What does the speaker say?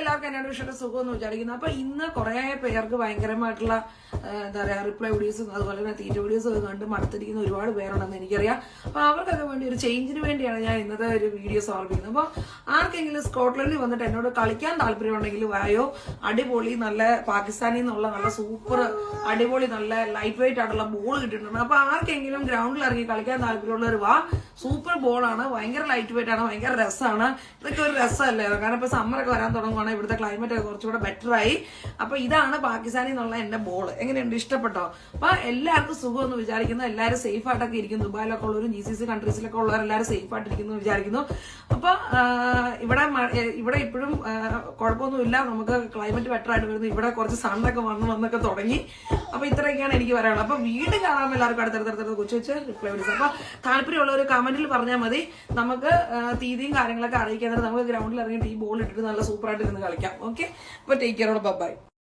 എല്ലാവർക്കും എന്നോട് വിഷയുടെ സുഖമെന്ന് വിചാരിക്കുന്നു. അപ്പൊ ഇന്ന് കുറെ പേർക്ക് ഭയങ്കരമായിട്ടുള്ള എന്താ പറയാ റിപ്ലൈ വീഡിയോസും അതുപോലെ തന്നെ തീറ്റ വീഡിയോസും ഒക്കെ കണ്ട് മടുത്തിരിക്കുന്ന ഒരുപാട് പേരുണ്ടെന്ന് എനിക്കറിയാം. അപ്പൊ അവർക്കൊക്കെ വേണ്ടി ഒരു ചേഞ്ചിന് വേണ്ടിയാണ് ഞാൻ ഇന്നത്തെ ഒരു വീഡിയോ സമർപ്പിക്കുന്നത്. അപ്പൊ ആർക്കെങ്കിലും സ്കോട്ട്ലൻഡിൽ വന്നിട്ട് എന്നോട് കളിക്കാൻ താല്പര്യമുണ്ടെങ്കിൽ വായോ അടിപൊളി നല്ല പാകിസ്ഥാനിൽ നിന്നുള്ള നല്ല സൂപ്പർ അടിപൊളി നല്ല ലൈറ്റ് വെയിറ്റ് ആയിട്ടുള്ള ബോൾ കിട്ടിയിട്ടുണ്ട്. അപ്പൊ ആർക്കെങ്കിലും ഗ്രൗണ്ടിൽ ഇറങ്ങി കളിക്കാൻ താല്പര്യമുള്ളവർ വാ സൂപ്പർ ബോളാണ് ഭയങ്കര ലൈറ്റ് വെയിറ്റ് ആണ് ഭയങ്കര രസമാണ്. ഇതൊക്കെ ഒരു രസമല്ലേ? കാരണം ഇപ്പൊ സമ്മറൊക്കെ വരാൻ തുടങ്ങുവാണ് ഇവിടുത്തെ ക്ലൈമറ്റ് ഒക്കെ കുറച്ചുകൂടെ ആയി. അപ്പൊ ഇതാണ് പാകിസ്ഥാനിൽ നിന്നുള്ള എന്റെ ബോൾ എങ്ങനെയുണ്ട്? ഇഷ്ടപ്പെട്ടോ? അപ്പൊ എല്ലാവർക്കും സുഖമെന്ന് വിചാരിക്കുന്നു. എല്ലാവരും സേഫ് ആയിട്ടൊക്കെ ഇരിക്കുന്നു. ദുബായിലൊക്കെ ഉള്ളവരും ജി സി സി കൺട്രീസിലൊക്കെ ഉള്ളവർ എല്ലാവരും സേഫ് ആയിട്ടിരിക്കുന്നു വിചാരിക്കുന്നു. അപ്പൊ ഇവിടെ ഇവിടെ ഇപ്പോഴും കുഴപ്പമൊന്നുമില്ല. നമുക്ക് ക്ലൈമറ്റ് ബെറ്റർ ആയിട്ട് വരുന്നു. ഇവിടെ കുറച്ച് സണ്ണൊക്കെ വന്ന് വന്നൊക്കെ തുടങ്ങി. അപ്പൊ ഇത്രയൊക്കെയാണ് എനിക്ക് പറയാനുള്ളത്. അപ്പൊ വീട് കാണാൻ എല്ലാവർക്കും അടുത്തടുത്തടുത്ത് കൊച്ചു വെച്ച് റിപ്ലൈ വിളിച്ചു അപ്പൊ താല്പര്യമുള്ള ഒരു കമന്റിൽ പറഞ്ഞാൽ മതി. നമുക്ക് തീയതിയും കാര്യങ്ങളൊക്കെ അറിയിക്കാൻ നമുക്ക് ഗ്രൗണ്ടിൽ ഇറങ്ങിയിട്ട് ഈ ബോൾ ഇട്ടിട്ട് നല്ല സൂപ്പറായിട്ട് ഇരുന്ന് കളിക്കാം. ഓക്കെ അപ്പൊ ടേക്ക് കെയർ ബൈ